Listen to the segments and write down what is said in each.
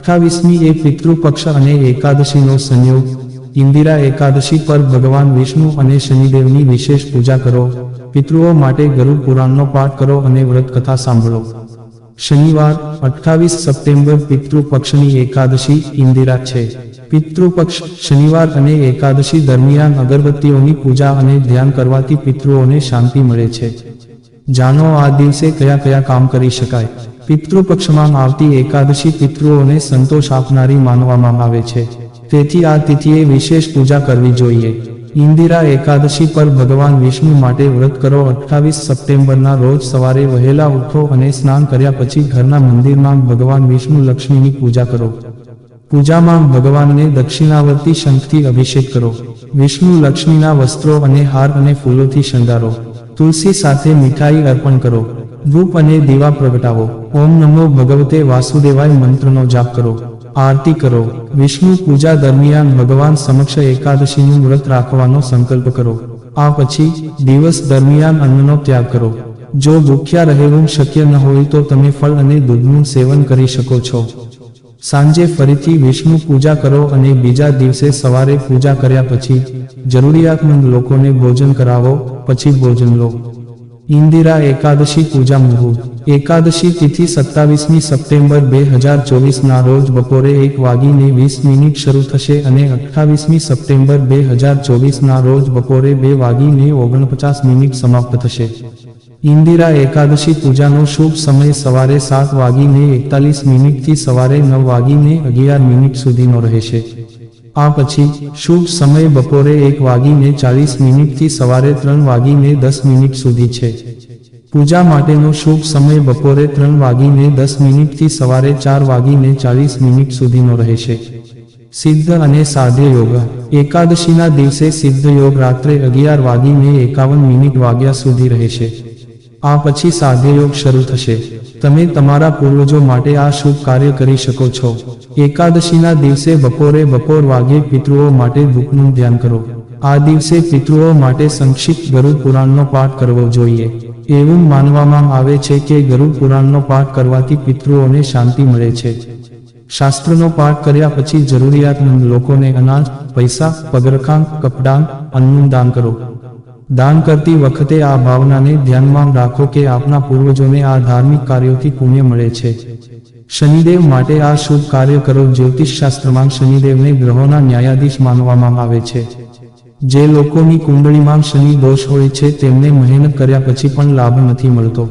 અઠ્ઠાવીસમી એ પિતૃપક્ષ અને એકાદશીનો સંયોગ ઇન્દિરા એકાદશી પર ભગવાન વિષ્ણુ અને શનિદેવની વિશેષ પૂજા કરો પિતૃઓ માટે ગરુ પુરાણનો પાઠ કરો અને વ્રત કથા સાંભળો. શનિવાર, અઠ્ઠાવીસ સપ્ટેમ્બર પિતૃપક્ષની એકાદશી ઇન્દિરા છે. પિતૃપક્ષ શનિવાર અને એકાદશી દરમિયાન અગરબત્તીઓની પૂજા અને ધ્યાન કરવાથી પિતૃઓને શાંતિ મળે છે. જાણો આ દિવસે કયા કયા કામ કરી શકાય. પિતૃપક્ષમાં આવતી એકાદશી પિતૃઓને સંતોષ આપનારી માનવામાં આવે છે. તેથી આ તિથિએ વિશેષ પૂજા કરવી જોઈએ. ઇન્દિરા એકાદશી પર ભગવાન વિષ્ણુ માટે વ્રત કરો. અઠ્ઠાવીસ સપ્ટેમ્બરના રોજ સવારે વહેલા ઉઠો અને સ્નાન કર્યા પછી ઘરના મંદિરમાં ભગવાન વિષ્ણુ લક્ષ્મીની પૂજા કરો. પૂજામાં ભગવાનને દક્ષિણાવર્તી શંખથી અભિષેક કરો. વિષ્ણુ લક્ષ્મીના વસ્ત્રો અને હાર અને ફૂલોથી શણગારો. તુલસી સાથે મીઠાઈ અર્પણ કરો. ધૂપ અને દીવા પ્રગટાવો. ઓમ નમો ભગવતે વાસુદેવાય મંત્રનો જાપ કરો. આરતી કરો. વિષ્ણુ પૂજા દરમિયાન ભગવાન સમક્ષ એકાદશીનું વ્રત રાખવાનો સંકલ્પ કરો. આ પછી દિવસ દરમિયાન અન્નનો ત્યાગ કરો. જો ભૂખ્યા રહેવું શક્ય ન હોય તો તમે ફળ અને દૂધનું સેવન કરી શકો છો. સાંજે ફરીથી વિષ્ણુ પૂજા કરો અને બીજા દિવસે સવારે પૂજા કર્યા પછી જરૂરિયાતમંદ લોકોને ભોજન કરાવો, પછી ભોજન લો. ઇન્દિરા એકાદશી પૂજા મુહૂર્ત. એકાદશી તિથિ સત્તાવીસમી સપ્ટેમ્બર બે હજાર ચોવીસના રોજ બપોરે એક વાગીને વીસ મિનિટ શરૂ થશે અને અઠ્ઠાવીસમી સપ્ટેમ્બર બે હજાર ચોવીસના રોજ બપોરે બે વાગીને ઓગણપચાસ મિનિટ સમાપ્ત થશે. ઇન્દિરા એકાદશી પૂજાનો શુભ સમય સવારે સાત વાગીને એકતાલીસ મિનિટથી સવારે નવ વાગીને અગિયાર મિનિટ સુધીનો રહેશે. આ પછી શુભ સમય બપોરે એક વાગીને ચાલીસ મિનિટથી સવારે ત્રણ વાગીને દસ મિનિટ સુધી છે. પૂજા માટેનો શુભ સમય બપોરે ત્રણ વાગીને દસ મિનિટથી સવારે ચાર વાગીને ચાલીસ મિનિટ સુધીનો રહેશે સિદ્ધ અને સાધ્ય યોગ. એકાદશીના દિવસે સિદ્ધ યોગ રાત્રે અગિયાર વાગીને એકાવન મિનિટ વાગ્યા સુધી રહેશે આ પછી સાધ્ય યોગ શરૂ થશે. તમે તમારા પૂર્વજો માટે આ શુભ કાર્ય કરી શકો છો. એકાદશીના દિવસે બપોરે બપોર વાગે પિતૃઓ માટે દુઃખનું ધ્યાન કરો. આ દિવસે પિતૃઓ માટે સંક્ષિપ્ત ગરુડ પુરાણનો પાઠ કરવો જોઈએ. એવું માનવામાં આવે છે કે ગરુડ પુરાણનો પાઠ કરવાથી પિતૃઓને શાંતિ મળે છે. શાસ્ત્રનો પાઠ કર્યા પછી જરૂરિયાતમંદ લોકોને અનાજ, પૈસા, પગરખાં, કપડાં, અન્નનું દાન કરો. દાન કરતી વખતે આ ભાવનાને ધ્યાનમાં રાખો કે આપના પૂર્વજોને આ ધાર્મિક કાર્યોથી પુણ્ય મળે છે. શનિદેવ માટે આ શુભ કાર્ય કરો. જ્યોતિષ શાસ્ત્રમાં શનિદેવને ગ્રહોના ન્યાયાધીશ માનવામાં આવે છે. જે લોકોની કુંડળીમાં શનિ દોષ હોય છે, તેમને મહેનત કર્યા પછી પણ લાભ નથી મળતો.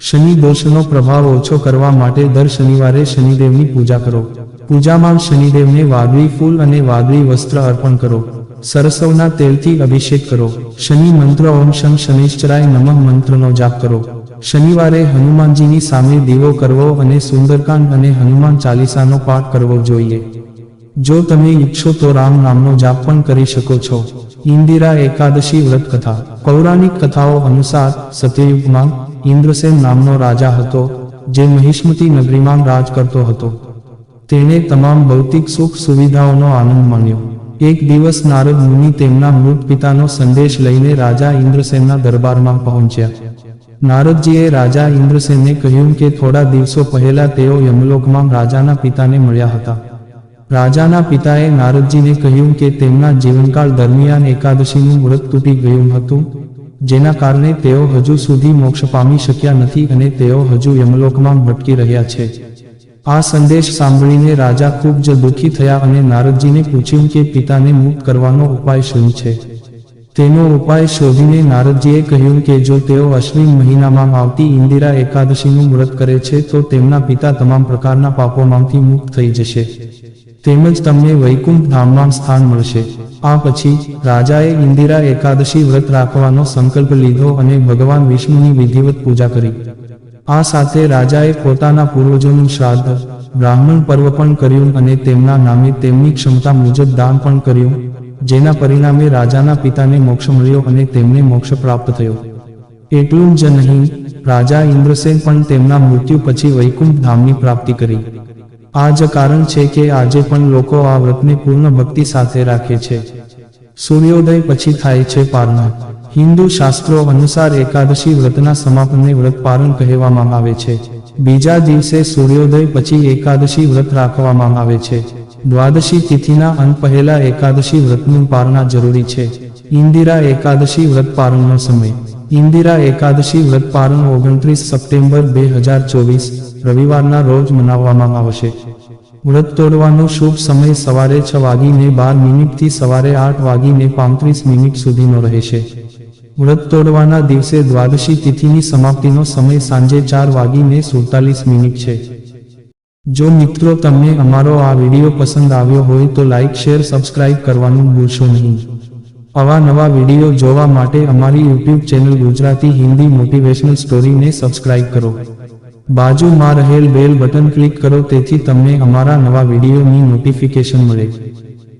શનિ દોષનો પ્રભાવ ઓછો કરવા માટે દર શનિવારે શનિદેવની પૂજા કરો. પૂજામાં શનિદેવને વાદળી ફૂલ અને વાદળી વસ્ત્ર અર્પણ કરો. સરસવના તેલથી અભિષેક કરો. શનિ મંત્ર ઓમ શમ શનિશ્ચરાય નમઃ મંત્રનો જાપ કરો. શનિવારે હનુમાનજીની સામે દીવો કરવો અને સુંદરકાંડ અને હનુમાન ચાલીસાનો પાઠ કરવો જોઈએ. જો તમે ઈચ્છો તો રામ નામનો જાપ પણ કરી શકો છો. ઇન્દિરા એકાદશી વ્રત કથા. પૌરાણિક કથાઓ અનુસાર સત્યયુગમાં ઇન્દ્રસેન નામનો રાજા હતો, જે મહિષ્મતી નગરીમાં રાજ કરતો હતો. તેણે તમામ ભૌતિક સુખ સુવિધાઓનો આનંદ માણ્યો એક દિવસ નારદ મુનિ તેમના મૃત પિતાનો સંદેશ લઈને રાજા ઇન્દ્રસેનના દરબારમાં પહોંચ્યા. નારદજીએ રાજા ઇન્દ્રસેનને કહ્યું કે થોડા દિવસો પહેલા તેઓ યમલોકમાં રાજાના પિતાને મળ્યા હતા. રાજાના પિતાએ નારદજીને કહ્યું કે તેમના જીવનકાળ દરમિયાન એકાદશીનું વ્રત તૂટી ગયું હતું, જેના કારણે તેઓ હજુ સુધી મોક્ષ પામી શક્યા નથી અને તેઓ હજુ યમલોકમાં ભટકી રહ્યા છે. આ સંદેશ સાંભળીને રાજા ખૂબ જ દુઃખી થયા અને નારદજીને પૂછ્યું કે પિતાને મુક્ત કરવાનો ઉપાય શું છે? તેનો ઉપાય શોધીને નારદજીએ કહ્યું કે જો તેઓ અશ્વિન મહિનામાં આવતી ઇન્દિરા એકાદશીનું વ્રત કરે છે, તો તેમના પિતા તમામ પ્રકારના પાપોમાંથી મુક્ત થઈ જશે. તેમજ તમને વૈકુંઠ ધામમાં સ્થાન મળશે. આ પછી રાજાએ ઇન્દિરા એકાદશી વ્રત રાખવાનો સંકલ્પ લીધો અને ભગવાન વિષ્ણુની વિધિવત પૂજા કરી. આ સાથે રાજાએ પોતાના પૂર્વજોનું શ્રાદ્ધ, બ્રાહ્મણ પર્વ પણ કર્યું અને તેમના નામે તેમની ક્ષમતા મુજબ દાન પણ કર્યું, જેના પરિણામે રાજાના પિતાને મોક્ષ મળ્યો અને તેમને મોક્ષ પ્રાપ્ત થયો. એટલું જ નહીં, રાજા ઇન્દ્રસેન પણ તેમના મૃત્યુ પછી વૈકુંઠ ધામની પ્રાપ્તિ કરી. આ જ કારણ છે કે આજે પણ લોકો આ વ્રતને પૂર્ણ ભક્તિ સાથે રાખે છે. સૂર્યોદય પછી થાય છે પારણા. હિન્દુ શાસ્ત્રો અનુસાર એકાદશી વ્રતના સમાપનને વ્રત કહેવામાં આવે છે. બીજા દિવસે સૂર્યોદય પછી એકાદશી વ્રત રાખવામાં આવે છે. દ્વાદશી તિથિના અંત પહેલા એકાદશી વ્રતનું પારણા જરૂરી છે. ઇન્દિરા એકાદશી વ્રત પારણનો સમય. ઇન્દિરા એકાદશી વ્રત પારણ ઓગણત્રીસ સપ્ટેમ્બર બે હજાર ચોવીસ, રવિવારના રોજ મનાવવામાં આવશે. વ્રત તોડવાનો શુભ સમય સવારે છ વાગીને બાર મિનિટથી સવારે આઠ વાગીને પાંત્રીસ મિનિટ સુધીનો રહેશે. વ્રત તોડવાના દિવસે દ્વાદશી તિથિની સમાપ્તિનો સમય સાંજે ચાર વાગીને સુડતાલીસ મિનિટ છે. જો મિત્રો તમને અમારો આ વીડિયો પસંદ આવ્યો હોય તો લાઇક શેર, સબસ્ક્રાઇબ કરવાનું ભૂલશો નહીં. આવા નવા વીડિયો જોવા માટે અમારી YouTube channel Gujarati Hindi motivational સ્ટોરીને subscribe કરો. બાજુમાં રહેલ બેલ બટન ક્લિક કરો, તેથી તમને અમારા નવા વિડીયોની નોટિફિકેશન મળે.